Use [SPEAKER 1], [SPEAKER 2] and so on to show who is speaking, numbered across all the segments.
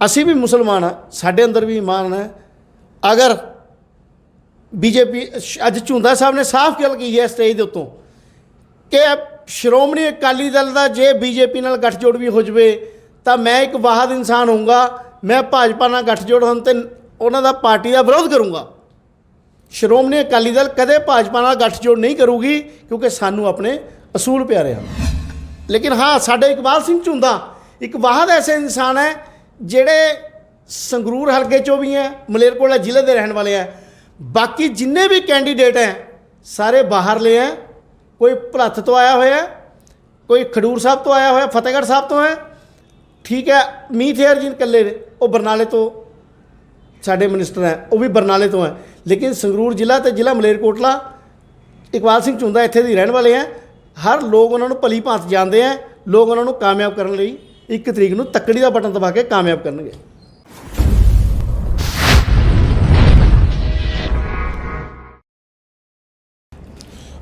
[SPEAKER 1] ਅਸੀਂ ਵੀ ਮੁਸਲਮਾਨ ਆ ਸਾਡੇ ਅੰਦਰ ਵੀ ਇਮਾਨ ਹੈ। ਅਗਰ ਬੀਜੇਪੀ, ਅੱਜ ਝੁੰਦਾ ਸਾਹਿਬ ਨੇ ਸਾਫ਼ ਗੱਲ ਕੀਤੀ ਹੈ ਸਟੇਜ ਦੇ ਉੱਤੋਂ ਕਿ ਸ਼੍ਰੋਮਣੀ ਅਕਾਲੀ ਦਲ ਦਾ ਜੇ ਬੀਜੇਪੀ ਨਾਲ ਗੱਠਜੋੜ ਵੀ ਹੋ ਜਵੇ, ਤਾਂ ਮੈਂ ਇੱਕ ਵਾਹਦ ਇਨਸਾਨ ਹੋਊਗਾ, ਮੈਂ ਭਾਜਪਾ ਨਾਲ ਗੱਠਜੋੜ ਹੋਣ ਤੇ ਉਹਨਾਂ ਦਾ ਪਾਰਟੀ ਦਾ ਵਿਰੋਧ ਕਰੂੰਗਾ। ਸ਼੍ਰੋਮਣੀ ਅਕਾਲੀ ਦਲ ਕਦੇ ਭਾਜਪਾ ਨਾਲ ਗੱਠਜੋੜ ਨਹੀਂ ਕਰੂਗੀ, ਕਿਉਂਕਿ ਸਾਨੂੰ ਆਪਣੇ ਅਸੂਲ ਪਿਆਰੇ ਹਨ। ਲੇਕਿਨ ਹਾਂ, ਸਾਡੇ ਇਕਬਾਲ ਸਿੰਘ ਝੁੰਦਾ ਇੱਕ ਵਾਹਦ ਐਸੇ ਇਨਸਾਨ ਹੈ ਜਿਹੜੇ ਸੰਗਰੂਰ ਹਲਕੇ ਚੋਂ ਵੀ ਹੈ, ਮਲੇਰਕੋਟਲਾ ਜ਼ਿਲ੍ਹੇ ਦੇ ਰਹਿਣ ਵਾਲੇ ਹੈ। ਬਾਕੀ ਜਿੰਨੇ ਵੀ ਕੈਂਡੀਡੇਟ ਹੈ, ਸਾਰੇ ਬਾਹਰਲੇ ਹੈ। ਕੋਈ ਭਲੱਥ ਤੋਂ ਆਇਆ ਹੋਇਆ ਕੋਈ ਖਡੂਰ ਸਾਹਿਬ ਤੋਂ ਆਇਆ ਹੋਇਆ, ਫਤਿਹਗੜ੍ਹ ਸਾਹਿਬ ਤੋਂ ਹੈ। ਠੀਕ ਹੈ ਮੀਤ ਹੇਅਰ ਜੀ ਇਕੱਲੇ ਨੇ, ਉਹ ਬਰਨਾਲੇ ਤੋਂ ਸਾਡੇ ਮਿਨਿਸਟਰ ਹੈ, ਉਹ ਵੀ ਬਰਨਾਲੇ ਤੋਂ ਹੈ। ਲੇਕਿਨ ਸੰਗਰੂਰ ਜ਼ਿਲ੍ਹਾ ਤੇ ਜ਼ਿਲ੍ਹਾ ਮਲੇਰਕੋਟਲਾ, ਇਕਬਾਲ ਸਿੰਘ ਝੁੰਦਾ ਇੱਥੇ ਦੇ ਰਹਿਣ ਵਾਲੇ ਹੈ। ਹਰ ਲੋਕ ਉਹਨਾਂ ਨੂੰ ਭਲੀ ਭਾਂਤ ਜਾਣਦੇ ਹੈ, ਲੋਕ ਉਹਨਾਂ ਨੂੰ ਕਾਮਯਾਬ ਕਰਨ ਲਈ ਇੱਕ ਤਰੀਕ ਨੂੰ ਤੱਕੜੀ ਦਾ ਬਟਨ ਦਬਾ ਕੇ ਕਾਮਯਾਬ ਕਰਨਗੇ।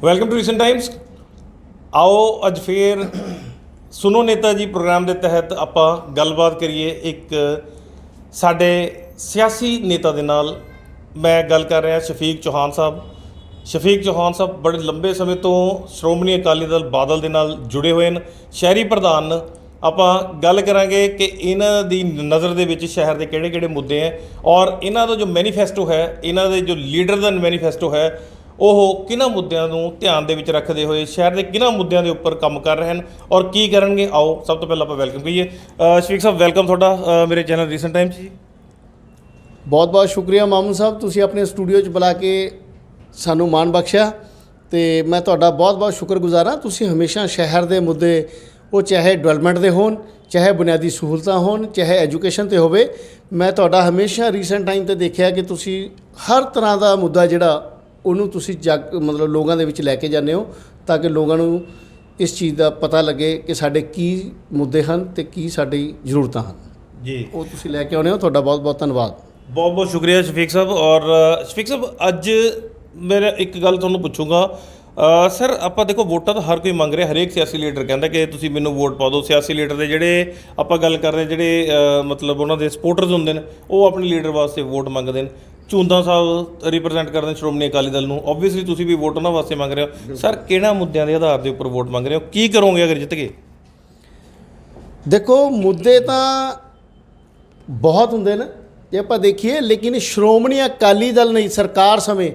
[SPEAKER 2] ਵੈਲਕਮ ਟੂ ਰੀਸੈਂਟ ਟਾਈਮਸ ਆਓ ਅੱਜ ਫੇਰ ਸੁਨੋ ਨੇਤਾ ਜੀ ਪ੍ਰੋਗਰਾਮ ਦੇ ਤਹਿਤ ਆਪਾਂ ਗੱਲਬਾਤ ਕਰੀਏ ਇੱਕ ਸਾਡੇ ਸਿਆਸੀ ਨੇਤਾ ਦੇ ਨਾਲ। ਮੈਂ ਗੱਲ ਕਰ ਰਿਹਾ ਸ਼ਫੀਕ ਚੌਹਾਨ ਸਾਹਿਬ। ਸ਼ਫੀਕ ਚੌਹਾਨ ਸਾਹਿਬ ਬੜੇ ਲੰਬੇ ਸਮੇਂ ਤੋਂ ਸ਼੍ਰੋਮਣੀ ਅਕਾਲੀ ਦਲ ਬਾਦਲ ਦੇ ਨਾਲ ਜੁੜੇ ਹੋਏ ਹਨ। ਸ਼ਹਿਰੀ ਪ੍ਰਧਾਨ ਆਪਾਂ ਗੱਲ ਕਰਾਂਗੇ ਕਿ ਇਹਨਾਂ ਦੀ ਨਜ਼ਰ ਦੇ ਵਿੱਚ ਸ਼ਹਿਰ ਦੇ ਕਿਹੜੇ-ਕਿਹੜੇ ਮੁੱਦੇ ਹੈ ਔਰ ਇਹਨਾਂ ਦਾ ਜੋ ਮੈਨੀਫੈਸਟੋ ਹੈ ਇਹਨਾਂ ਦੇ ਜੋ ਲੀਡਰ ਦਾ ਮੈਨੀਫੈਸਟੋ ਹੈ ਉਹ ਕਿਹਨਾਂ ਮੁੱਦਿਆਂ ਨੂੰ ਧਿਆਨ ਦੇ ਵਿੱਚ ਰੱਖਦੇ ਹੋਏ ਸ਼ਹਿਰ ਦੇ ਕਿਹਨਾਂ ਮੁੱਦਿਆਂ ਦੇ ਉੱਪਰ ਕੰਮ ਕਰ ਰਹੇ ਹਨ ਔਰ ਕੀ ਕਰਨਗੇ? ਆਓ ਸਭ ਤੋਂ ਪਹਿਲਾਂ ਆਪਾਂ ਵੈਲਕਮ ਕਰੀਏ ਅ, ਸ਼ਫੀਕ ਸਾਹਿਬ ਵੈਲਕਮ ਤੁਹਾਡਾ ਮੇਰੇ ਚੈਨਲ ਰੀਸੈਂਟ ਟਾਈਮ 'ਚ ਜੀ।
[SPEAKER 1] ਬਹੁਤ ਬਹੁਤ ਸ਼ੁਕਰੀਆ ਮਾਮੂ ਸਾਹਿਬ ਤੁਸੀਂ ਆਪਣੇ ਸਟੂਡੀਓ 'ਚ ਬੁਲਾ ਕੇ ਸਾਨੂੰ ਮਾਣ ਬਖਸ਼ਿਆ ਤੇ ਮੈਂ ਤੁਹਾਡਾ ਬਹੁਤ ਬਹੁਤ ਸ਼ੁਕਰਗੁਜ਼ਾਰ ਹਾਂ। ਤੁਸੀਂ ਹਮੇਸ਼ਾ ਸ਼ਹਿਰ ਦੇ ਮੁੱਦੇ ਉਹ ਚਾਹੇ ਡਿਵੈਲਪਮੈਂਟ ਦੇ ਹੋਣ ਚਾਹੇ ਬੁਨਿਆਦੀ ਸਹੂਲਤਾਂ ਹੋਣ ਚਾਹੇ ਐਜੂਕੇਸ਼ਨ ਤੇ ਹੋਵੇ ਮੈਂ ਤੁਹਾਡਾ ਹਮੇਸ਼ਾ ਰੀਸੈਂਟ ਟਾਈਮ ਤੇ ਦੇਖਿਆ ਕਿ ਤੁਸੀਂ ਹਰ ਤਰ੍ਹਾਂ ਦਾ ਮੁੱਦਾ ਜਿਹੜਾ ਉਹਨੂੰ ਤੁਸੀਂ ਜਗ ਮਤਲਬ ਲੋਕਾਂ ਦੇ ਵਿੱਚ ਲੈ ਕੇ ਜਾਂਦੇ ਹੋ ਤਾਂ ਕਿ ਲੋਕਾਂ ਨੂੰ ਇਸ ਚੀਜ਼ ਦਾ ਪਤਾ ਲੱਗੇ ਕਿ ਸਾਡੇ ਕੀ ਮੁੱਦੇ ਹਨ ਤੇ ਕੀ ਸਾਡੀ ਜ਼ਰੂਰਤਾਂ ਹਨ।
[SPEAKER 2] ਜੀ।
[SPEAKER 1] ਉਹ ਤੁਸੀਂ ਲੈ ਕੇ ਆਉਣੇ ਹੋ ਤੁਹਾਡਾ ਬਹੁਤ ਬਹੁਤ ਧੰਨਵਾਦ।
[SPEAKER 2] ਬਹੁਤ ਬਹੁਤ ਸ਼ੁਕਰੀਆ ਸ਼ਫੀਕ ਸਾਹਿਬ ਔਰ ਸ਼ਫੀਕ ਸਾਹਿਬ ਅੱਜ ਮੇਰਾ ਇੱਕ ਗੱਲ ਤੁਹਾਨੂੰ ਪੁੱਛੂੰਗਾ ਸਰ, ਆਪਾਂ ਦੇਖੋ, ਵੋਟਾਂ ਤਾਂ ਹਰ ਕੋਈ ਮੰਗ ਰਿਹਾ, ਹਰੇਕ ਸਿਆਸੀ ਲੀਡਰ ਕਹਿੰਦਾ ਕਿ ਤੁਸੀਂ ਮੈਨੂੰ ਵੋਟ ਪਾ ਦਿਓ। ਸਿਆਸੀ ਲੀਡਰ ਦੇ ਜਿਹੜੇ ਆਪਾਂ ਗੱਲ ਕਰ ਰਹੇ ਜਿਹੜੇ ਮਤਲਬ ਉਹਨਾਂ ਦੇ ਸਪੋਰਟਰਸ ਹੁੰਦੇ ਨੇ, ਉਹ ਆਪਣੇ ਲੀਡਰ ਵਾਸਤੇ ਵੋਟ ਮੰਗਦੇ ਨੇ। ਚੁੰਦਾ ਸਾਹਿਬ ਰਿਪਰੈਜ਼ੈਂਟ ਕਰਦੇ ਨੇ ਸ਼੍ਰੋਮਣੀ ਅਕਾਲੀ ਦਲ ਨੂੰ। ਆਬਵੀਅਸਲੀ ਤੁਸੀਂ ਵੀ ਵੋਟ ਉਹਨਾਂ ਵਾਸਤੇ ਮੰਗ ਰਹੇ ਹੋ। ਸਰ, ਕਿਹੜਾ ਮੁੱਦਿਆਂ ਦੇ ਆਧਾਰ ਦੇ ਉੱਪਰ ਵੋਟ ਮੰਗ ਰਹੇ ਹੋ? ਕੀ ਕਰੋਗੇ ਅਗਰ ਜਿੱਤ ਗਏ?
[SPEAKER 1] ਦੇਖੋ, ਮੁੱਦੇ ਤਾਂ ਬਹੁਤ ਹੁੰਦੇ ਨੇ, ਜੇ ਆਪਾਂ ਦੇਖੀਏ, ਲੇਕਿਨ ਸ਼੍ਰੋਮਣੀ ਅਕਾਲੀ ਦਲ ਨਹੀਂ, ਸਰਕਾਰ ਸਮੇਂ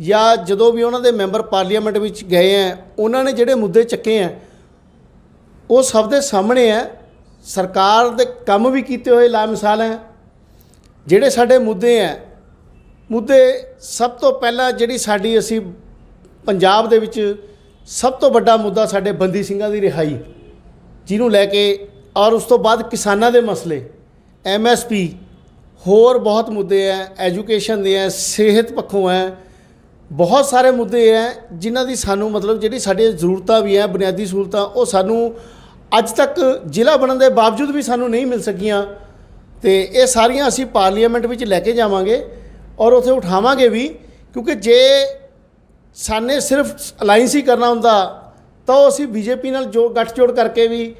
[SPEAKER 1] ਜਾਂ ਜਦੋਂ ਵੀ ਉਹਨਾਂ ਦੇ ਮੈਂਬਰ ਪਾਰਲੀਮੈਂਟ ਵਿੱਚ ਗਏ ਆ ਉਹਨਾਂ ਨੇ ਜਿਹੜੇ ਮੁੱਦੇ ਚੱਕੇ ਆ ਉਹ ਸਭ ਦੇ ਸਾਹਮਣੇ ਹੈ ਸਰਕਾਰ ਦੇ ਕੰਮ ਵੀ ਕੀਤੇ ਹੋਏ ਲਾ ਮਿਸਾਲ ਹੈ ਜਿਹੜੇ ਸਾਡੇ ਮੁੱਦੇ ਆ ਮੁੱਦੇ ਸਭ ਤੋਂ ਪਹਿਲਾਂ ਜਿਹੜੀ ਸਾਡੀ ਅਸੀਂ ਪੰਜਾਬ ਦੇ ਵਿੱਚ ਸਭ ਤੋਂ ਵੱਡਾ ਮੁੱਦਾ ਸਾਡੇ ਬੰਦੀ ਸਿੰਘਾਂ ਦੀ ਰਿਹਾਈ, ਜਿਹਨੂੰ ਲੈ ਕੇ ਔਰ ਉਸ ਤੋਂ ਬਾਅਦ ਕਿਸਾਨਾਂ ਦੇ ਮਸਲੇ ਐਮਐਸਪੀ ਹੋਰ ਬਹੁਤ ਮੁੱਦੇ ਹੈ ਐਜੂਕੇਸ਼ਨ ਦੇ ਹੈ ਸਿਹਤ ਪੱਖੋਂ ਹੈ ਬਹੁਤ ਸਾਰੇ ਮੁੱਦੇ ਹੈ, ਜਿਨ੍ਹਾਂ ਦੀ ਸਾਨੂੰ ਮਤਲਬ ਜਿਹੜੀ ਸਾਡੀਆਂ ਜ਼ਰੂਰਤਾਂ ਵੀ ਹੈ, ਬੁਨਿਆਦੀ ਸਹੂਲਤਾਂ, ਉਹ ਸਾਨੂੰ ਅੱਜ ਤੱਕ ਜ਼ਿਲ੍ਹਾ ਬਣਨ ਦੇ ਬਾਵਜੂਦ ਵੀ ਸਾਨੂੰ ਨਹੀਂ ਮਿਲ ਸਕੀਆਂ। ਤੇ ਇਹ ਸਾਰੀਆਂ ਅਸੀਂ ਪਾਰਲੀਮੈਂਟ ਵਿੱਚ ਲੈ ਕੇ ਜਾਵਾਂਗੇ ਔਰ ਉੱਥੇ ਉਠਾਵਾਂਗੇ ਵੀ, ਕਿਉਂਕਿ ਜੇ ਸਾਨੇ ਸਿਰਫ ਅਲਾਈਅੰਸ ਹੀ ਕਰਨਾ ਹੁੰਦਾ, ਤਾਂ ਉਹ ਅਸੀਂ ਬੀਜੇਪੀ ਨਾਲ ਜੋ ਗੱਠਜੋੜ ਕਰਕੇ ਵੀ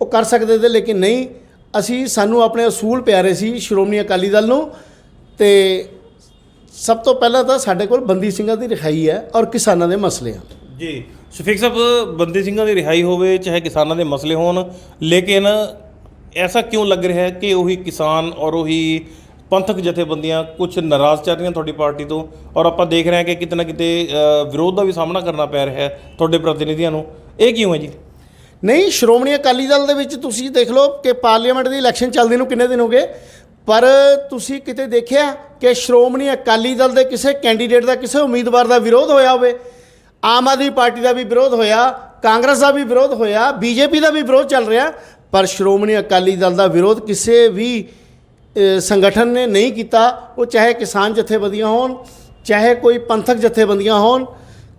[SPEAKER 1] ਉਹ ਕਰ ਸਕਦੇ ਤੇ ਲੇਕਿਨ ਨਹੀਂ, ਅਸੀਂ ਸਾਨੂੰ ਆਪਣੇ ਅਸੂਲ ਪਿਆਰੇ ਸੀ ਸ਼੍ਰੋਮਣੀ ਅਕਾਲੀ ਦਲ ਨੂੰ ਤੇ ਸਭ ਤੋਂ ਪਹਿਲਾਂ ਤਾਂ ਸਾਡੇ ਕੋਲ ਬੰਦੀ ਸਿੰਘਾਂ ਦੀ ਰਿਹਾਈ ਹੈ ਔਰ ਕਿਸਾਨਾਂ ਦੇ ਮਸਲੇ ਹਨ
[SPEAKER 2] ਜੀ ਸ਼ਫੀਕ ਸਾਹਿਬ ਬੰਦੀ ਸਿੰਘਾਂ ਦੀ ਰਿਹਾਈ ਹੋਵੇ ਚਾਹੇ ਕਿਸਾਨਾਂ ਦੇ ਮਸਲੇ ਹੋਣ ਲੇਕਿਨ ਐਸਾ ਕਿਉਂ ਲੱਗ ਰਿਹਾ ਹੈ ਕਿ ਉਹੀ ਕਿਸਾਨ ਔਰ ਉਹੀ ਪੰਥਕ ਜਥੇਬੰਦੀਆਂ ਕੁਝ ਨਾਰਾਜ਼ ਚੱਲ ਰਹੀਆਂ ਤੁਹਾਡੀ ਪਾਰਟੀ ਤੋਂ? ਔਰ ਆਪਾਂ ਦੇਖ ਰਹੇ ਹਾਂ ਕਿ ਕਿਤੇ ਨਾ ਕਿਤੇ ਵਿਰੋਧ ਦਾ ਵੀ ਸਾਹਮਣਾ ਕਰਨਾ ਪੈ ਰਿਹਾ ਹੈ ਤੁਹਾਡੇ ਪ੍ਰਤੀਨਿਧੀਆਂ ਨੂੰ। ਇਹ ਕਿਉਂ ਹੈ ਜੀ?
[SPEAKER 1] ਨਹੀਂ ਸ਼੍ਰੋਮਣੀ ਅਕਾਲੀ ਦਲ ਦੇ ਵਿੱਚ ਤੁਸੀਂ ਦੇਖ ਲਓ ਕਿ ਪਾਰਲੀਮੈਂਟ ਦੀ ਇਲੈਕਸ਼ਨ ਚੱਲਦੀ ਨੂੰ ਕਿੰਨੇ ਦਿਨ ਹੋ ਗਏ? ਪਰ ਤੁਸੀਂ ਕਿਤੇ ਦੇਖਿਆ ਕਿ ਸ਼੍ਰੋਮਣੀ ਅਕਾਲੀ ਦਲ ਦੇ ਕਿਸੇ ਕੈਂਡੀਡੇਟ ਦਾ ਕਿਸੇ ਉਮੀਦਵਾਰ ਦਾ ਵਿਰੋਧ ਹੋਇਆ ਹੋਵੇ, ਆਮ ਆਦਮੀ ਪਾਰਟੀ ਦਾ ਵੀ ਵਿਰੋਧ ਹੋਇਆ, ਕਾਂਗਰਸ ਦਾ ਵੀ ਵਿਰੋਧ ਹੋਇਆ, ਬੀਜੇਪੀ ਦਾ ਵੀ ਵਿਰੋਧ ਚੱਲ ਰਿਹਾ, ਪਰ ਸ਼੍ਰੋਮਣੀ ਅਕਾਲੀ ਦਲ ਦਾ ਵਿਰੋਧ ਕਿਸੇ ਵੀ ਸੰਗਠਨ ਨੇ ਨਹੀਂ ਕੀਤਾ। ਉਹ ਚਾਹੇ ਕਿਸਾਨ ਜਥੇਬੰਦੀਆਂ ਹੋਣ, ਚਾਹੇ ਕੋਈ ਪੰਥਕ ਜਥੇਬੰਦੀਆਂ ਹੋਣ,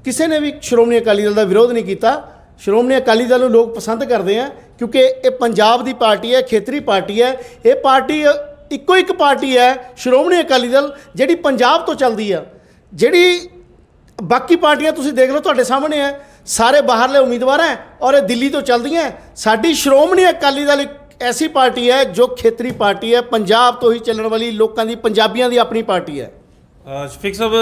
[SPEAKER 1] ਕਿਸੇ ਨੇ ਵੀ ਸ਼੍ਰੋਮਣੀ ਅਕਾਲੀ ਦਲ ਦਾ ਵਿਰੋਧ ਨਹੀਂ ਕੀਤਾ। ਸ਼੍ਰੋਮਣੀ ਅਕਾਲੀ ਦਲ ਨੂੰ ਲੋਕ ਪਸੰਦ ਕਰਦੇ ਆ, ਕਿਉਂਕਿ ਇਹ ਪੰਜਾਬ ਦੀ ਪਾਰਟੀ ਹੈ, ਖੇਤਰੀ ਪਾਰਟੀ ਹੈ। ਇਹ ਪਾਰਟੀ ਇੱਕੋ ਇੱਕ ਪਾਰਟੀ ਹੈ ਸ਼੍ਰੋਮਣੀ ਅਕਾਲੀ ਦਲ ਜਿਹੜੀ ਪੰਜਾਬ ਤੋਂ ਚੱਲਦੀ ਆ। ਜਿਹੜੀ ਬਾਕੀ ਪਾਰਟੀਆਂ ਤੁਸੀਂ ਦੇਖ ਲਓ ਤੁਹਾਡੇ ਸਾਹਮਣੇ ਹੈ। ਸਾਰੇ ਬਾਹਰਲੇ ਉਮੀਦਵਾਰ ਹੈ ਔਰ ਇਹ ਦਿੱਲੀ ਤੋਂ ਚੱਲਦੀਆਂ ਸਾਡੀ ਸ਼੍ਰੋਮਣੀ ਅਕਾਲੀ ਦਲ ਇੱਕ ਐਸੀ ਪਾਰਟੀ ਹੈ ਜੋ ਖੇਤਰੀ ਪਾਰਟੀ ਹੈ। ਪੰਜਾਬ ਤੋਂ ਹੀ ਚੱਲਣ ਵਾਲੀ ਲੋਕਾਂ ਦੀ ਪੰਜਾਬੀਆਂ ਦੀ ਆਪਣੀ ਪਾਰਟੀ ਹੈ।
[SPEAKER 2] ਸ਼ਫੀਕ ਸਾਹਿਬ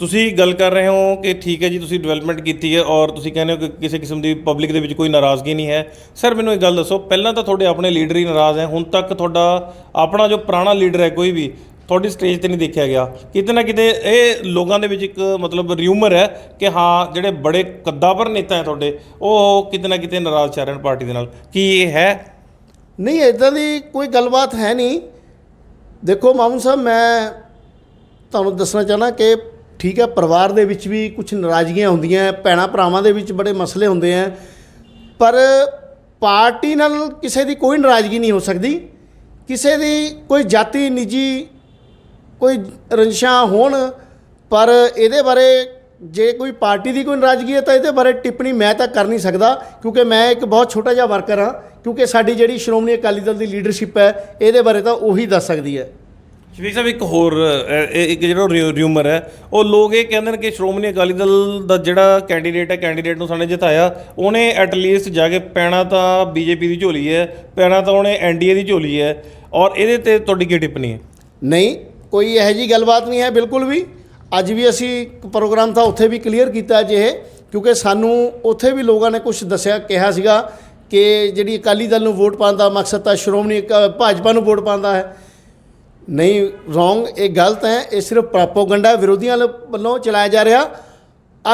[SPEAKER 2] ਤੁਸੀਂ ਗੱਲ ਕਰ ਰਹੇ ਹੋ ਕਿ ਠੀਕ ਹੈ ਜੀ, ਤੁਸੀਂ ਡਿਵੈਲਪਮੈਂਟ ਕੀਤੀ ਹੈ ਔਰ ਤੁਸੀਂ ਕਹਿੰਦੇ ਹੋ ਕਿ ਕਿਸੇ ਕਿਸਮ ਦੀ ਪਬਲਿਕ ਦੇ ਵਿੱਚ ਕੋਈ ਨਾਰਾਜ਼ਗੀ ਨਹੀਂ ਹੈ। ਸਰ ਮੈਨੂੰ ਇੱਕ ਗੱਲ ਦੱਸੋ, ਪਹਿਲਾਂ ਤਾਂ ਤੁਹਾਡੇ ਆਪਣੇ ਲੀਡਰ ਹੀ ਨਾਰਾਜ਼ ਹੈ, ਹੁਣ ਤੱਕ ਤੁਹਾਡਾ ਆਪਣਾ ਜੋ ਪੁਰਾਣਾ ਲੀਡਰ ਹੈ ਕੋਈ ਵੀ, ਤੁਹਾਡੀ ਸਟੇਜ ਤੇ ਨਹੀਂ ਦੇਖਿਆ ਗਿਆ। ਕਿਤੇ ਨਾ ਕਿਤੇ ਇਹ ਲੋਕਾਂ ਦੇ ਵਿੱਚ ਇੱਕ ਮਤਲਬ ਰਿਊਮਰ ਹੈ ਕਿ ਹਾਂ, ਜਿਹੜੇ ਬੜੇ ਕੱਦਾਵਰ ਨੇਤਾ ਹੈ ਤੁਹਾਡੇ, ਉਹ ਕਿਤੇ ਨਾ ਕਿਤੇ ਨਾਰਾਜ਼ ਚੱਲ ਰਹੇ ਨੇ ਪਾਰਟੀ ਦੇ ਨਾਲ। ਕੀ ਇਹ ਹੈ?
[SPEAKER 1] ਨਹੀਂ ਇਦਾਂ ਦੀ ਕੋਈ ਗੱਲਬਾਤ ਹੈ ਨਹੀਂ। ਦੇਖੋ, ਮਾਮੂ ਸਾਹਿਬ, ਮੈਂ ਤੁਹਾਨੂੰ ਦੱਸਣਾ ਚਾਹਨਾ ਕਿ ਠੀਕ ਹੈ ਪਰਿਵਾਰ ਦੇ ਵਿੱਚ ਵੀ ਕੁਝ ਨਾਰਾਜ਼ਗੀਆਂ ਹੁੰਦੀਆਂ ਹੈ, ਭੈਣਾਂ ਭਰਾਵਾਂ ਦੇ ਵਿੱਚ ਬੜੇ ਮਸਲੇ ਹੁੰਦੇ ਆ ਪਰ ਪਾਰਟੀ ਨਾਲ ਕਿਸੇ ਦੀ ਕੋਈ ਨਾਰਾਜ਼ਗੀ ਨਹੀਂ ਹੋ ਸਕਦੀ। ਕਿਸੇ ਦੀ ਕੋਈ ਜਾਤੀ ਨਿੱਜੀ ਕੋਈ ਰੰਸ਼ਾਂ ਹੋਣ ਪਰ ਇਹਦੇ ਬਾਰੇ ਜੇ ਕੋਈ ਪਾਰਟੀ ਦੀ ਕੋਈ ਨਾਰਾਜ਼ਗੀ ਹੈ ਤਾਂ ਇਹਦੇ ਬਾਰੇ ਟਿੱਪਣੀ ਮੈਂ ਤਾਂ ਕਰ ਨਹੀਂ ਸਕਦਾ ਕਿਉਂਕਿ ਮੈਂ ਇੱਕ ਬਹੁਤ ਛੋਟਾ ਜਿਹਾ ਵਰਕਰ ਹਾਂ ਕਿਉਂਕਿ ਸਾਡੀ ਜਿਹੜੀ ਸ਼੍ਰੋਮਣੀ ਅਕਾਲੀ ਦਲ ਦੀ ਲੀਡਰਸ਼ਿਪ ਹੈ ਇਹਦੇ ਬਾਰੇ ਤਾਂ ਉਹੀ ਦੱਸ ਸਕਦੀ ਹੈ।
[SPEAKER 2] ਸ਼ਫੀਕ ਸਾਹਿਬ ਇੱਕ ਹੋਰ ਅ, ਇਹ- ਇੱਕ ਜਿਹੜਾ ਰਿਊ- ਰਿਊਮਰ ਹੈ ਉਹ ਲੋਕ ਇਹ ਕਹਿੰਦੇ ਨੇ ਕਿ ਸ਼੍ਰੋਮਣੀ ਅਕਾਲੀ ਦਲ ਦਾ ਜਿਹੜਾ ਕੈਂਡੀਡੇਟ ਹੈ ਕੈਂਡੀਡੇਟ ਨੂੰ ਸਾਨੇ ਜਿਤਾਇਆ ਉਹਨੇ ਐਟਲੀਸਟ ਜਾ ਕੇ ਪੈਣਾ ਤਾਂ ਬੀਜੇਪੀ ਦੀ ਝੋਲੀ ਹੈ ਪੈਣਾ ਤਾਂ ਉਹਨੇ ਐਨਡੀਏ ਦੀ ਝੋਲੀ ਹੈ ਔਰ ਇਹਦੇ ਤੇ ਤੁਹਾਡੀ ਕੀ ਟਿੱਪਣੀ ਹੈ?
[SPEAKER 1] ਨਹੀਂ ਕੋਈ ਇਹੋ ਜੀ ਗੱਲਬਾਤ ਨਹੀਂ ਹੈ ਬਿਲਕੁਲ ਵੀ। ਅੱਜ ਵੀ ਅਸੀਂ ਇੱਕ ਪ੍ਰੋਗਰਾਮ ਤਾਂ ਉੱਥੇ ਵੀ ਕਲੀਅਰ ਕੀਤਾ ਜੇ ਕਿਉਂਕਿ ਸਾਨੂੰ ਉੱਥੇ ਵੀ ਲੋਕਾਂ ਨੇ ਕੁਝ ਦੱਸਿਆ ਕਿਹਾ ਸੀਗਾ ਕਿ ਜਿਹੜੀ ਅਕਾਲੀ ਦਲ ਨੂੰ ਵੋਟ ਪਾਉਣ ਦਾ ਮਕਸਦ ਤਾਂ ਸ਼੍ਰੋਮਣੀ ਅਕਾ- ਭਾਜਪਾ ਨੂੰ ਵੋਟ ਪਾਉਣ ਦਾ ਹੈ। ਨਹੀਂ ਰੋਂਗ ਇਹ ਗਲਤ ਹੈ ਇਹ ਸਿਰਫ ਪ੍ਰਾਪੋਗੰਡਾ ਵਿਰੋਧੀਆਂ ਵੱਲ- ਚਲਾਇਆ ਜਾ ਰਿਹਾ।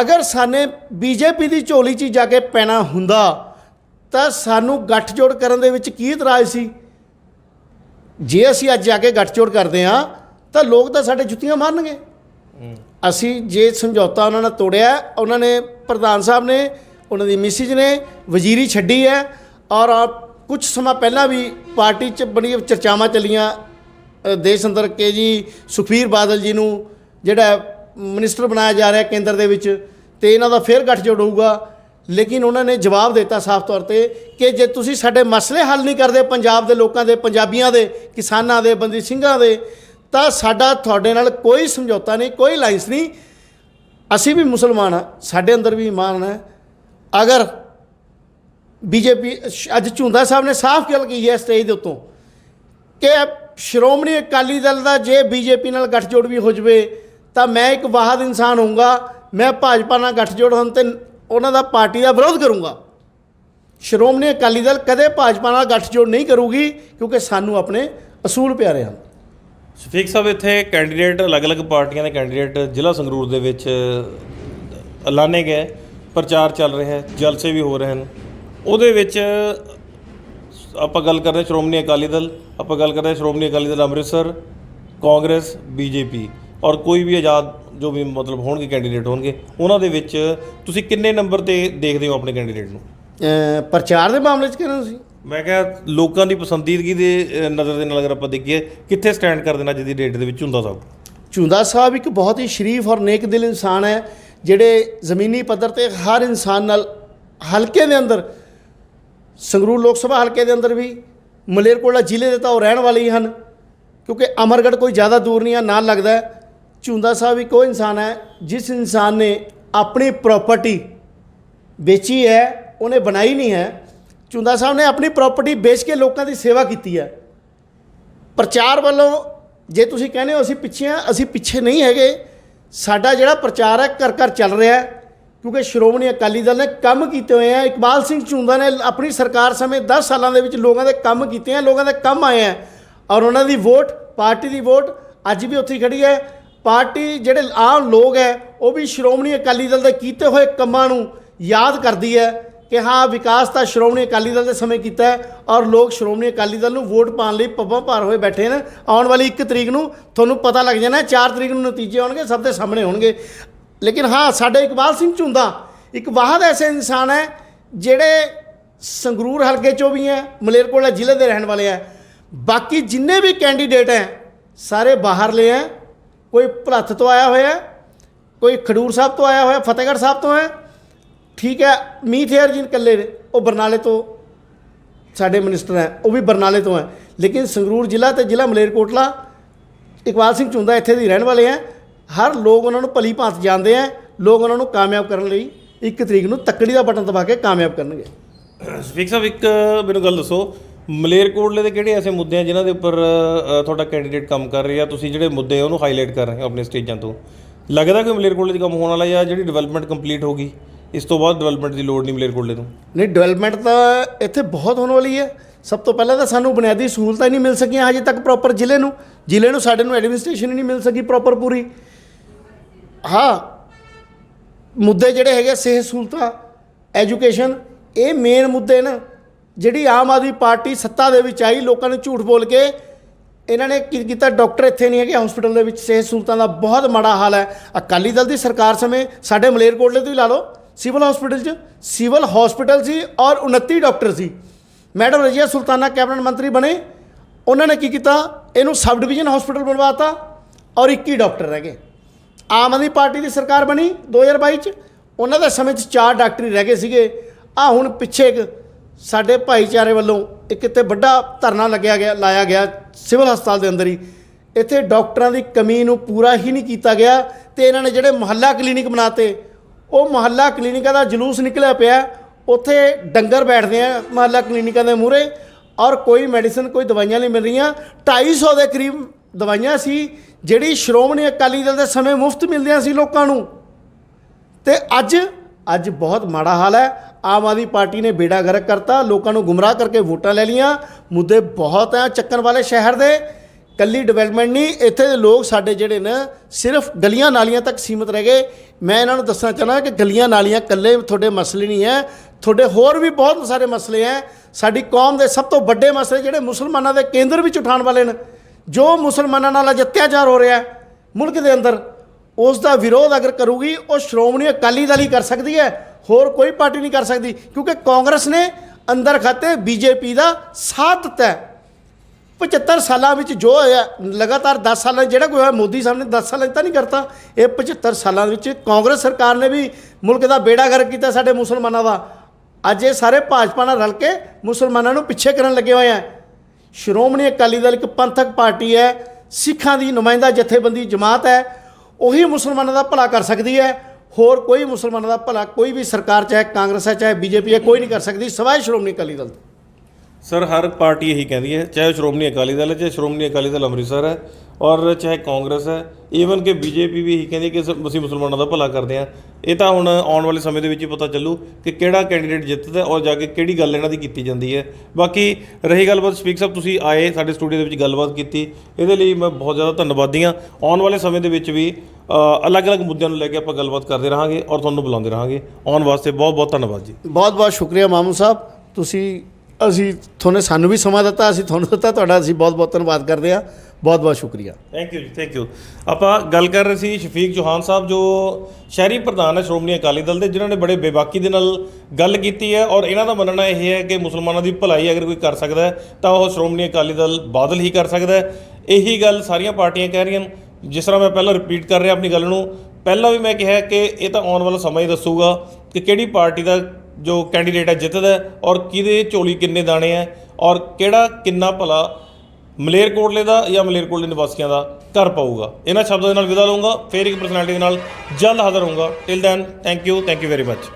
[SPEAKER 1] ਅਗਰ ਸਾਨੇ ਬੀਜੇਪੀ ਦੀ ਝੋਲੀ 'ਚ ਜਾ ਕੇ ਪੈਣਾ ਹੁੰਦਾ ਤਾਂ ਸਾਨੂੰ ਗੱਠਜੋੜ ਕਰਨ ਦੇ ਵਿੱਚ ਕੀ ਇਤਰਾਜ਼ ਸੀ? ਜੇ ਅਸੀਂ ਅੱਜ ਜਾ ਕੇ ਗੱਠਜੋੜ ਕਰਦੇ ਹਾਂ ਤਾਂ ਲੋਕ ਤਾਂ ਸਾਡੇ ਜੁੱਤੀਆਂ ਮਾਰਨਗੇ। ਅਸੀਂ ਜੇ ਸਮਝੌਤਾ ਉਹਨਾਂ ਨਾਲ ਤੋੜਿਆ ਉਹਨਾਂ ਨੇ ਪ੍ਰਧਾਨ ਸਾਹਿਬ ਨੇ ਉਹਨਾਂ ਦੀ ਮਿਸਿਜ ਨੇ ਵਜ਼ੀਰੀ ਛੱਡੀ ਹੈ ਔਰ ਕੁਝ ਸਮਾਂ ਪਹਿਲਾਂ ਵੀ ਪਾਰਟੀ 'ਚ ਬੜੀਆਂ ਚਰਚਾਵਾਂ ਚੱਲੀਆਂ ਦੇਸ਼ ਅੰਦਰ ਕਿ ਜੀ, ਸੁਖਬੀਰ ਬਾਦਲ ਜੀ ਨੂੰ ਜਿਹੜਾ ਮਿਨਿਸਟਰ ਬਣਾਇਆ ਜਾ ਰਿਹਾ ਕੇਂਦਰ ਦੇ ਵਿੱਚ, ਤੇ ਇਹਨਾਂ ਦਾ ਫੇਰ ਗੱਠਜੋੜ ਹੋਊਗਾ। ਲੇਕਿਨ ਉਹਨਾਂ ਨੇ ਜਵਾਬ ਦਿੱਤਾ ਸਾਫ਼ ਤੌਰ ਤੇ ਕਿ ਜੇ ਤੁਸੀਂ ਸਾਡੇ ਮਸਲੇ ਹੱਲ ਨਹੀਂ ਕਰਦੇ ਪੰਜਾਬ ਦੇ ਲੋਕਾਂ ਦੇ, ਪੰਜਾਬੀਆਂ ਦੇ, ਕਿਸਾਨਾਂ ਦੇ, ਬੰਦੀ ਸਿੰਘਾਂ ਦੇ, ਤਾਂ ਸਾਡਾ ਤੁਹਾਡੇ ਨਾਲ ਕੋਈ ਸਮਝੌਤਾ ਨਹੀਂ, ਕੋਈ ਲਾਈਨਸ ਨਹੀਂ। ਅਸੀਂ ਵੀ ਮੁਸਲਮਾਨ ਹਾਂ, ਸਾਡੇ ਅੰਦਰ ਵੀ ਇਮਾਨ ਹੈ। ਅਗਰ ਬੀਜੇਪੀ, ਅੱਜ ਝੁੰਦਾ ਸਾਹਿਬ ਨੇ ਸਾਫ਼ ਗੱਲ ਕਹੀ ਹੈ ਸਟੇਜ ਦੇ ਉੱਤੋਂ ਕਿ ਸ਼੍ਰੋਮਣੀ ਅਕਾਲੀ ਦਲ ਦਾ ਜੇ ਬੀਜੇਪੀ ਨਾਲ ਗੱਠਜੋੜ ਵੀ ਹੋ ਜਵੇ, ਤਾਂ ਮੈਂ ਇੱਕ ਵਾਹਦ ਇਨਸਾਨ ਹੋਊਗਾ, ਮੈਂ ਭਾਜਪਾ ਨਾਲ ਗੱਠਜੋੜ ਹੋਣ ਤੇ ਉਹਨਾਂ ਦਾ ਪਾਰਟੀ ਦਾ ਵਿਰੋਧ ਕਰੂੰਗਾ। ਸ਼੍ਰੋਮਣੀ ਅਕਾਲੀ ਦਲ ਕਦੇ ਭਾਜਪਾ ਨਾਲ ਗੱਠਜੋੜ ਨਹੀਂ ਕਰੂਗੀ, ਕਿਉਂਕਿ ਸਾਨੂੰ ਆਪਣੇ ਅਸੂਲ ਪਿਆਰੇ ਹਨ।
[SPEAKER 2] ਸ਼ਫੀਕ ਸਾਹਿਬ, ਇੱਥੇ ਕੈਂਡੀਡੇਟ, ਅਲੱਗ-ਅਲੱਗ ਪਾਰਟੀਆਂ ਦੇ ਕੈਂਡੀਡੇਟ ਜ਼ਿਲ੍ਹਾ ਸੰਗਰੂਰ ਦੇ ਵਿੱਚ ਐਲਾਨੇ ਗਏ, ਪ੍ਰਚਾਰ ਚੱਲ ਰਿਹਾ ਹੈ, ਜਲਸੇ ਵੀ ਹੋ ਰਹੇ ਹਨ। ਉਹਦੇ ਵਿੱਚ ਆਪਾਂ ਗੱਲ ਕਰਦੇ ਹਾਂ ਸ਼੍ਰੋਮਣੀ ਅਕਾਲੀ ਦਲ ਆਪਾਂ ਗੱਲ ਕਰਦੇ ਹਾਂ ਸ਼੍ਰੋਮਣੀ ਅਕਾਲੀ ਦਲ ਅੰਮ੍ਰਿਤਸਰ ਕਾਂਗਰਸ ਬੀਜੇਪੀ ਔਰ ਕੋਈ ਵੀ ਆਜ਼ਾਦ ਜੋ ਵੀ ਮਤਲਬ ਹੋਣਗੇ ਕੈਂਡੀਡੇਟ ਹੋਣਗੇ ਉਹਨਾਂ ਦੇ ਵਿੱਚ ਤੁਸੀਂ ਕਿੰਨੇ ਨੰਬਰ ਤੇ ਦੇਖਦੇ ਹੋ ਆਪਣੇ ਕੈਂਡੀਡੇਟ ਨੂੰ?
[SPEAKER 1] ਪ੍ਰਚਾਰ ਦੇ ਮਾਮਲੇ 'ਚ ਕਿਹਨਾਂ ਸੀ
[SPEAKER 2] ਮੈਂ ਕਿਹਾ ਲੋਕਾਂ ਦੀ ਪਸੰਦੀਦਗੀ ਦੇ ਨਜ਼ਰ ਦੇ ਨਾਲ ਅਗਰ ਆਪਾਂ ਦੇਖੀਏ ਕਿੱਥੇ ਸਟੈਂਡ ਕਰ ਦੇਣਾ ਅੱਜ ਦੀ ਡੇਟ ਦੇ ਵਿੱਚ ਹੁੰਦਾ ਸਾਹਿਬ?
[SPEAKER 1] ਝੁੰਦਾ ਸਾਹਿਬ ਇੱਕ ਬਹੁਤ ਹੀ ਸ਼ਰੀਫ ਔਰ ਨੇਕ ਦਿਲ ਇਨਸਾਨ ਹੈ ਜਿਹੜੇ ਜ਼ਮੀਨੀ ਪੱਧਰ ਤੇ ਹਰ ਇਨਸਾਨ ਨਾਲ ਹਲਕੇ ਦੇ ਅੰਦਰ ਸੰਗਰੂਰ ਲੋਕ ਸਭਾ ਹਲਕੇ ਦੇ ਅੰਦਰ ਵੀ ਮਲੇਰਕੋਟਲਾ ਜ਼ਿਲ੍ਹੇ ਦੇ ਤਾਂ ਉਹ ਰਹਿਣ ਵਾਲੇ ਹੀ ਹਨ, ਕਿਉਂਕਿ ਅਮਰਗੜ੍ਹ ਕੋਈ ਜ਼ਿਆਦਾ ਦੂਰ ਨਹੀਂ ਆ, ਨਾਲ ਲੱਗਦਾ ਹੈ। ਸਾਹਿਬ ਇੱਕ ਉਹ ਇਨਸਾਨ ਹੈ, ਜਿਸ ਇਨਸਾਨ ਨੇ ਆਪਣੀ ਪ੍ਰਾਪਰਟੀ ਵੇਚੀ ਹੈ, ਉਹਨੇ ਬਣਾਈ ਨਹੀਂ ਹੈ, ਝੁੰਦਾ ਸਾਹਿਬ ਨੇ ਆਪਣੀ ਪ੍ਰਾਪਰਟੀ ਵੇਚ ਕੇ ਲੋਕਾਂ ਦੀ ਸੇਵਾ ਕੀਤੀ ਹੈ ਪ੍ਰਚਾਰ ਵੱਲੋਂ ਜੇ ਤੁਸੀਂ ਕਹਿੰਦੇ ਹੋ ਅਸੀਂ ਪਿੱਛੇ ਆ ਅਸੀਂ ਪਿੱਛੇ ਨਹੀਂ ਹੈਗੇ, ਸਾਡਾ ਜਿਹੜਾ ਪ੍ਰਚਾਰ ਹੈ, ਘਰ ਘਰ ਚੱਲ ਰਿਹਾ ਹੈ ਕਿਉਂਕਿ ਸ਼੍ਰੋਮਣੀ ਅਕਾਲੀ ਦਲ ਨੇ ਕੰਮ ਕੀਤੇ ਹੋਏ ਆ। ਇਕਬਾਲ ਸਿੰਘ ਝੁੰਦਾ ਨੇ ਆਪਣੀ ਸਰਕਾਰ ਸਮੇਂ 10 ਸਾਲਾਂ ਦੇ ਵਿੱਚ ਲੋਕਾਂ ਦੇ ਕੰਮ ਕੀਤੇ ਆ, ਲੋਕਾਂ ਦੇ ਕੰਮ ਆਏ ਆ ਔਰ ਉਹਨਾਂ ਦੀ ਵੋਟ, ਪਾਰਟੀ ਦੀ ਵੋਟ ਅੱਜ ਵੀ ਉੱਥੇ ਹੀ ਖੜੀ ਹੈ। ਪਾਰਟੀ ਜਿਹੜੇ ਆਮ ਲੋਕ ਹੈ, ਉਹ ਵੀ ਸ਼੍ਰੋਮਣੀ ਅਕਾਲੀ ਦਲ ਦੇ ਕੀਤੇ ਹੋਏ ਕੰਮਾਂ ਨੂੰ ਯਾਦ ਕਰਦੀ ਹੈ ਕਿ ਹਾਂ, ਵਿਕਾਸ ਤਾਂ ਸ਼੍ਰੋਮਣੀ ਅਕਾਲੀ ਦਲ ਦੇ ਸਮੇਂ ਕੀਤਾ ਹੈ ਔਰ ਲੋਕ ਸ਼੍ਰੋਮਣੀ ਅਕਾਲੀ ਦਲ ਨੂੰ ਵੋਟ ਪਾਉਣ ਲਈ ਪੱਬਾਂ ਭਾਰ ਹੋਏ ਬੈਠੇ ਨੇ। ਆਉਣ ਵਾਲੀ 1 ਤਰੀਕ ਨੂੰ ਤੁਹਾਨੂੰ ਪਤਾ ਲੱਗ ਜਾਣਾ 4 ਤਰੀਕ ਨੂੰ ਨਤੀਜੇ ਆਉਣਗੇ, ਸਭ ਦੇ ਸਾਹਮਣੇ ਹੋਣਗੇ। ਲੇਕਿਨ ਹਾਂ, ਸਾਡੇ ਇਕਬਾਲ ਸਿੰਘ ਝੁੰਦਾ ਇੱਕ ਵਾਹਦ ਐਸੇ ਇਨਸਾਨ ਹੈ ਜਿਹੜੇ ਸੰਗਰੂਰ ਹਲਕੇ ਚੋਂ ਵੀ ਹੈ, ਮਲੇਰਕੋਟਲਾ ਜ਼ਿਲ੍ਹੇ ਦੇ ਰਹਿਣ ਵਾਲੇ ਹੈ। ਬਾਕੀ ਜਿੰਨੇ ਵੀ ਕੈਂਡੀਡੇਟ ਹੈ, ਸਾਰੇ ਬਾਹਰਲੇ ਹੈ। ਕੋਈ ਭਲੱਥ ਤੋਂ ਆਇਆ ਹੋਇਆ ਹੈ, ਕੋਈ ਖਡੂਰ ਸਾਹਿਬ ਤੋਂ ਆਇਆ ਹੋਇਆ, ਫਤਿਹਗੜ੍ਹ ਸਾਹਿਬ ਤੋਂ ਹੈ। ਠੀਕ ਹੈ, ਮੀਤ ਹੇਅਰ ਜੀ ਇਕੱਲੇ ਨੇ, ਉਹ ਬਰਨਾਲੇ ਤੋਂ ਸਾਡੇ ਮਿਨਿਸਟਰ ਹੈ, ਉਹ ਵੀ ਬਰਨਾਲੇ ਤੋਂ ਹੈ। ਲੇਕਿਨ ਸੰਗਰੂਰ ਜ਼ਿਲ੍ਹਾ ਤੇ ਜ਼ਿਲ੍ਹਾ ਮਲੇਰਕੋਟਲਾ, ਇਕਬਾਲ ਸਿੰਘ ਝੁੰਦਾ ਇੱਥੇ ਦੇ ਰਹਿਣ ਵਾਲੇ ਹੈ। ਹਰ ਲੋਕ ਉਹਨਾਂ ਨੂੰ ਭਲੀ ਭਾਂਤ ਜਾਣਦੇ ਹੈ ਲੋਕ ਉਹਨਾਂ ਨੂੰ ਕਾਮਯਾਬ ਕਰਨ ਲਈ ਇੱਕ ਤਰੀਕ ਨੂੰ ਤੱਕੜੀ ਦਾ ਬਟਨ ਦਬਾ ਕੇ ਕਾਮਯਾਬ ਕਰਨਗੇ।
[SPEAKER 2] ਸ਼ਫੀਕ ਸਾਹਿਬ ਇੱਕ ਮੈਨੂੰ ਗੱਲ ਦੱਸੋ ਮਲੇਰਕੋਟਲੇ ਦੇ ਕਿਹੜੇ ਐਸੇ ਮੁੱਦੇ ਆ ਜਿਨ੍ਹਾਂ ਦੇ ਉੱਪਰ ਤੁਹਾਡਾ ਕੈਂਡੀਡੇਟ ਕੰਮ ਕਰ ਰਿਹਾ? ਤੁਸੀਂ ਜਿਹੜੇ ਮੁੱਦੇ ਆ ਉਹਨੂੰ ਹਾਈਲਾਈਟ ਕਰ ਰਹੇ ਹੋ ਆਪਣੇ ਸਟੇਜਾਂ ਤੋਂ। ਲੱਗਦਾ ਕਿ ਮਲੇਰਕੋਟਲੇ 'ਚ ਕੰਮ ਹੋਣ ਵਾਲਾ ਜਾਂ ਜਿਹੜੀ ਡਿਵੈਲਪਮੈਂਟ ਕੰਪਲੀਟ ਹੋ ਗਈ ਇਸ ਤੋਂ ਬਾਅਦ ਡਿਵੈਲਪਮੈਂਟ ਦੀ ਲੋੜ ਨਹੀਂ ਮਲੇਰਕੋਟਲੇ ਤੋਂ?
[SPEAKER 1] ਨਹੀਂ ਡਿਵੈਲਪਮੈਂਟ ਤਾਂ ਇੱਥੇ ਬਹੁਤ ਹੋਣ ਵਾਲੀ ਹੈ। ਸਭ ਤੋਂ ਪਹਿਲਾਂ ਤਾਂ ਸਾਨੂੰ ਬੁਨਿਆਦੀ ਸਹੂਲਤਾਂ ਹੀ ਨਹੀਂ ਮਿਲ ਸਕੀਆਂ ਹਜੇ ਤੱਕ ਪ੍ਰੋਪਰ ਜ਼ਿਲ੍ਹੇ ਨੂੰ। ਜ਼ਿਲ੍ਹੇ ਨੂੰ ਸਾਡੇ ਨੂੰ ਐਡਮਿਨਿਸਟ੍ਰੇਸ਼ਨ ਹੀ ਨਹੀਂ ਮਿਲ ਸਕੀ ਪ੍ਰੋਪਰ ਪੂਰੀ। ਹਾਂ, ਮੁੱਦੇ ਜਿਹੜੇ ਹੈਗੇ ਸਿਹਤ ਸਹੂਲਤਾਂ ਐਜੂਕੇਸ਼ਨ ਇਹ ਮੇਨ ਮੁੱਦੇ ਨੇ। ਜਿਹੜੀ ਆਮ ਆਦਮੀ ਪਾਰਟੀ ਸੱਤਾ ਦੇ ਵਿੱਚ ਆਈ, ਲੋਕਾਂ ਨੂੰ ਝੂਠ ਬੋਲ ਕੇ ਇਹਨਾਂ ਨੇ ਕੀ ਕੀਤਾ? ਡਾਕਟਰ ਇੱਥੇ ਨਹੀਂ ਹੈਗੇ ਹਸਪੀਟਲ ਦੇ ਵਿੱਚ ਸਿਹਤ ਸਹੂਲਤਾਂ ਦਾ ਬਹੁਤ ਮਾੜਾ ਹਾਲ ਹੈ। ਅਕਾਲੀ ਦਲ ਦੀ ਸਰਕਾਰ ਸਮੇਂ ਸਾਡੇ ਮਲੇਰਕੋਟਲੇ ਤੋਂ ਹੀ ਲਾ ਲਓ ਸਿਵਲ ਹਸਪੀਟਲ 'ਚ ਸਿਵਲ ਹਸਪੀਟਲ ਸੀ ਔਰ 29 ਡਾਕਟਰ ਸੀ। ਮੈਡਮ ਰਜੀਆ ਸੁਲਤਾਨਾ ਕੈਬਨਿਟ ਮੰਤਰੀ ਬਣੇ, ਉਹਨਾਂ ਨੇ ਕੀ ਕੀਤਾ? ਇਹਨੂੰ ਸਬ ਡਿਵੀਜ਼ਨ ਹਸਪੀਟਲ ਬਣਵਾਤਾ ਔਰ 21 ਡਾਕਟਰ ਰਹਿ ਗਏ। ਆਮ ਆਦਮੀ ਪਾਰਟੀ ਦੀ ਸਰਕਾਰ ਬਣੀ 2022 ਚ। ਉਹਨਾਂ ਦੇ ਸਮੇਂ 'ਚ ਚਾਰ ਡਾਕਟਰੀ ਰਹਿ ਗਏ ਸੀਗੇ। ਆ ਹੁਣ ਪਿੱਛੇ ਇੱਕ ਸਾਡੇ ਭਾਈਚਾਰੇ ਵੱਲੋਂ ਇੱਕ ਇੱਥੇ ਵੱਡਾ ਧਰਨਾ ਲੱਗਿਆ ਗਿਆ, ਲਾਇਆ ਗਿਆ ਸਿਵਲ ਹਸਪਤਾਲ ਦੇ ਅੰਦਰ ਹੀ। ਇੱਥੇ ਡਾਕਟਰਾਂ ਦੀ ਕਮੀ ਨੂੰ ਪੂਰਾ ਹੀ ਨਹੀਂ ਕੀਤਾ ਗਿਆ ਤੇ ਇਹਨਾਂ ਨੇ ਜਿਹੜੇ ਮੁਹੱਲਾ ਕਲੀਨਿਕ ਬਣਾਤੇ, ਉਹ ਮੁਹੱਲਾ ਕਲੀਨਿਕਾਂ ਦਾ ਜਲੂਸ ਨਿਕਲਿਆ ਪਿਆ। ਉੱਥੇ ਡੰਗਰ ਬੈਠਦੇ ਆ ਮੁਹੱਲਾ ਕਲੀਨਿਕਾਂ ਦੇ ਮੂਹਰੇ ਔਰ ਕੋਈ ਮੈਡੀਸਨ, ਕੋਈ ਦਵਾਈਆਂ ਨਹੀਂ ਮਿਲ ਰਹੀਆਂ। 250 ਦੇ ਕਰੀਬ ਦਵਾਈਆਂ ਸੀ, ਜਿਹੜੀ ਸ਼੍ਰੋਮਣੀ ਅਕਾਲੀ ਦਲ ਦੇ ਸਮੇਂ ਮੁਫਤ ਮਿਲਦੀਆਂ ਸੀ ਲੋਕਾਂ ਨੂੰ। ਤੇ ਅੱਜ ਅੱਜ ਬਹੁਤ ਮਾੜਾ ਹਾਲ ਹੈ। ਆਮ ਆਦਮੀ ਪਾਰਟੀ ਨੇ ਬੇੜਾ ਗਰਕ ਕਰਤਾ, ਲੋਕਾਂ ਨੂੰ ਗੁੰਮਰਾਹ ਕਰਕੇ ਵੋਟਾਂ ਲੈ ਲੀਆਂ ਮੁੱਦੇ ਬਹੁਤ ਹੈ ਚੱਕਣ ਵਾਲੇ ਸ਼ਹਿਰ ਦੇ। ਕੱਲੀ ਡਿਵੈਲਪਮੈਂਟ ਨਹੀਂ, ਇੱਥੇ ਦੇ ਲੋਕ ਸਾਡੇ ਜਿਹੜੇ ਨੇ, ਸਿਰਫ ਗਲੀਆਂ ਨਾਲੀਆਂ ਤੱਕ ਸੀਮਿਤ ਰਹਿ ਗਏ। ਮੈਂ ਇਹਨਾਂ ਨੂੰ ਦੱਸਣਾ ਚਾਹਨਾ ਕਿ ਗਲੀਆਂ ਨਾਲੀਆਂ ਇਕੱਲੇ ਤੁਹਾਡੇ ਮਸਲੇ ਨਹੀਂ ਹੈ। ਤੁਹਾਡੇ ਹੋਰ ਵੀ ਬਹੁਤ ਸਾਰੇ ਮਸਲੇ ਹੈ। ਸਾਡੀ ਕੌਮ ਦੇ ਸਭ ਤੋਂ ਵੱਡੇ ਮਸਲੇ ਜਿਹੜੇ ਮੁਸਲਮਾਨਾਂ ਦੇ ਕੇਂਦਰ ਵਿੱਚ ਉਠਾਉਣ ਵਾਲੇ ਨੇ। ਜੋ ਮੁਸਲਮਾਨਾਂ ਨਾਲ ਅੱਜ ਅਤਿਆਚਾਰ ਹੋ ਰਿਹਾ ਹੈ ਮੁਲਕ ਦੇ ਅੰਦਰ, ਉਸ ਦਾ ਵਿਰੋਧ ਅਗਰ ਕਰੂਗੀ, ਉਹ ਸ਼੍ਰੋਮਣੀ ਅਕਾਲੀ ਦਲ ਹੀ ਕਰ ਸਕਦੀ ਹੈ, ਹੋਰ ਕੋਈ ਪਾਰਟੀ ਨਹੀਂ ਕਰ ਸਕਦੀ, ਕਿਉਂਕਿ ਕਾਂਗਰਸ ਨੇ ਅੰਦਰ ਖਾਤੇ ਬੀਜੇਪੀ ਦਾ ਸਾਥ ਦਿੱਤਾ ਹੈ। 75 ਸਾਲਾਂ ਵਿੱਚ ਜੋ ਹੋਇਆ, ਲਗਾਤਾਰ 10 ਸਾਲਾਂ 'ਚ ਜਿਹੜਾ ਕੋਈ ਹੋਇਆ ਮੋਦੀ ਸਾਹਿਬ ਨੇ 10 ਸਾਲਾਂ 'ਚ ਤਾਂ ਨਹੀਂ ਕਰਤਾ, ਇਹ 75 ਸਾਲਾਂ ਵਿੱਚ ਕਾਂਗਰਸ ਸਰਕਾਰ ਨੇ ਵੀ ਮੁਲਕ ਦਾ ਬੇੜਾ ਗਰਕ ਕੀਤਾ ਸਾਡੇ ਮੁਸਲਮਾਨਾਂ ਦਾ। ਅੱਜ ਇਹ ਸਾਰੇ ਭਾਜਪਾ ਨਾਲ ਰਲ ਕੇ ਮੁਸਲਮਾਨਾਂ ਨੂੰ ਪਿੱਛੇ ਕਰਨ ਲੱਗੇ ਹੋਏ ਆ। ਸ਼੍ਰੋਮਣੀ ਅਕਾਲੀ ਦਲ ਇੱਕ ਪੰਥਕ ਪਾਰਟੀ ਹੈ, ਸਿੱਖਾਂ ਦੀ ਨੁਮਾਇੰਦਾ ਜਥੇਬੰਦੀ ਜਮਾਤ ਹੈ, ਉਹੀ ਮੁਸਲਮਾਨਾਂ ਦਾ ਭਲਾ ਕਰ ਸਕਦੀ ਹੈ। ਹੋਰ ਕੋਈ ਮੁਸਲਮਾਨਾਂ ਦਾ ਭਲਾ ਕੋਈ ਵੀ ਸਰਕਾਰ ਚਾਹੇ ਕਾਂਗਰਸ ਹੈ, ਚਾਹੇ ਬੀਜੇਪੀ ਹੈ, ਕੋਈ ਨਹੀਂ ਕਰ ਸਕਦੀ, ਸਿਵਾਏ ਸ਼੍ਰੋਮਣੀ ਅਕਾਲੀ ਦਲ
[SPEAKER 2] ਸਰ, ਹਰ ਪਾਰਟੀ ਇਹੀ ਕਹਿੰਦੀ ਹੈ, ਚਾਹੇ ਸ਼੍ਰੋਮਣੀ ਅਕਾਲੀ ਦਲ ਹੈ, ਚਾਹੇ ਸ਼੍ਰੋਮਣੀ ਅਕਾਲੀ ਦਲ ਅੰਮ੍ਰਿਤਸਰ ਹੈ। ਔਰ ਚਾਹੇ ਕਾਂਗਰਸ ਹੈ ਈਵਨ ਕਿ ਬੀਜੇਪੀ ਵੀ ਇਹੀ ਕਹਿੰਦੀ ਕਿ ਸ- ਅਸੀਂ ਮੁਸਲਮਾਨਾਂ ਦਾ ਭਲਾ ਕਰਦੇ ਹਾਂ। ਇਹ ਤਾਂ ਹੁਣ ਆਉਣ ਵਾਲੇ ਸਮੇਂ ਦੇ ਵਿੱਚ ਹੀ ਪਤਾ ਚੱਲੂ ਕਿ ਕਿਹੜਾ ਕੈਂਡੀਡੇਟ ਜਿੱਤਦਾ ਔਰ ਜਾ ਕੇ ਕਿਹੜੀ ਗੱਲ ਇਹਨਾਂ ਦੀ ਕੀਤੀ ਜਾਂਦੀ ਹੈ। ਬਾਕੀ ਰਹੀ ਗੱਲਬਾਤ ਸਪੀਕ ਸਾਹਿਬ ਤੁਸੀਂ ਆਏ ਸਾਡੇ ਸਟੂਡੀਓ ਦੇ ਵਿੱਚ ਗੱਲਬਾਤ ਕੀਤੀ। ਇਹਦੇ ਲਈ ਮੈਂ ਬਹੁਤ ਜ਼ਿਆਦਾ ਧੰਨਵਾਦੀ ਹਾਂ। ਆਉਣ ਵਾਲੇ ਸਮੇਂ ਦੇ ਵਿੱਚ ਵੀ ਅ, ਅਲੱਗ-ਅਲੱਗ ਮੁੱਦਿਆਂ ਨੂੰ ਲੈ ਕੇ ਆਪਾਂ ਗੱਲਬਾਤ ਕਰਦੇ ਰਹਾਂਗੇ ਔਰ ਤੁਹਾਨੂੰ ਬੁਲਾਉਂਦੇ ਰਹਾਂਗੇ। ਆਉਣ ਵਾਸਤੇ ਬਹੁਤ-ਬਹੁਤ ਧੰਨਵਾਦ ਜੀ।
[SPEAKER 1] ਬਹੁਤ ਬਹੁਤ ਸ਼ੁਕਰੀਆ ਮਾਮੂ ਸਾਹਿਬ। ਤੁਸੀਂ ਅਸੀਂ ਤੁਹਾਨੂੰ ਸਾਨੂੰ ਵੀ ਸਮਾਂ ਦਿੱਤਾ, ਅਸੀਂ ਤੁਹਾਨੂੰ ਦਿੱਤਾ, ਤੁਹਾਡਾ ਅਸੀਂ ਬਹੁਤ ਬਹੁਤ ਧੰਨਵਾਦ ਕਰਦੇ ਹਾਂ। ਬਹੁਤ ਬਹੁਤ ਸ਼ੁਕਰੀਆ।
[SPEAKER 2] Thank you ji thank you ਆਪਾਂ ਗੱਲ ਕਰ ਰਹੇ ਸੀ ਸ਼ਫੀਕ ਚੌਹਾਨ ਸਾਹਿਬ, ਜੋ ਸ਼ਹਿਰੀ ਪ੍ਰਧਾਨ ਹੈ ਸ਼੍ਰੋਮਣੀ ਅਕਾਲੀ ਦਲ ਦੇ, ਜਿਨ੍ਹਾਂ ਨੇ ਬੜੇ ਬੇਬਾਕੀ ਦੇ ਨਾਲ ਗੱਲ ਕੀਤੀ ਹੈ ਔਰ ਇਹਨਾਂ ਦਾ ਮੰਨਣਾ ਇਹ ਹੈ ਕਿ ਮੁਸਲਮਾਨਾਂ ਦੀ ਭਲਾਈ ਅਗਰ ਕੋਈ ਕਰ ਸਕਦਾ ਤਾਂ ਉਹ ਸ਼੍ਰੋਮਣੀ ਅਕਾਲੀ ਦਲ ਬਾਦਲ ਹੀ ਕਰ ਸਕਦਾ ਇਹੀ ਗੱਲ ਸਾਰੀਆਂ ਪਾਰਟੀਆਂ ਕਹਿ ਰਹੀਆਂ ਨੇ। ਜਿਸ ਤਰ੍ਹਾਂ ਮੈਂ ਪਹਿਲਾਂ ਰਿਪੀਟ ਕਰ ਰਿਹਾ ਆਪਣੀ ਗੱਲ ਨੂੰ, ਪਹਿਲਾਂ ਵੀ ਮੈਂ ਕਿਹਾ ਕਿ ਇਹ ਤਾਂ ਆਉਣ ਵਾਲਾ ਸਮਾਂ ਹੀ ਦੱਸੂਗਾ ਕਿ ਕਿਹੜੀ ਪਾਰਟੀ ਦਾ ਜੋ ਕੈਂਡੀਡੇਟ ਹੈ ਜਿੱਤਦਾ ਔਰ ਕਿਹਦੇ ਝੋਲੀ ਕਿੰਨੇ ਦਾਣੇ ਹੈ ਔਰ ਕਿਹੜਾ ਕਿੰਨਾ ਭਲਾ ਮਲੇਰਕੋਟਲੇ ਦਾ ਜਾਂ ਮਲੇਰਕੋਟਲੇ ਨਿਵਾਸੀਆਂ ਦਾ ਕਰ ਪਾਊਗਾ। ਇਹਨਾਂ ਸ਼ਬਦਾਂ ਦੇ ਨਾਲ ਵਿਦਾ ਲਵਾਂਗਾ ਫੇਰ ਇੱਕ ਪਰਸਨੈਲਿਟੀ ਦੇ ਨਾਲ ਜਲਦ ਹਾਜ਼ਰ ਹੋਊਂਗਾ। Till then thank you thank you very much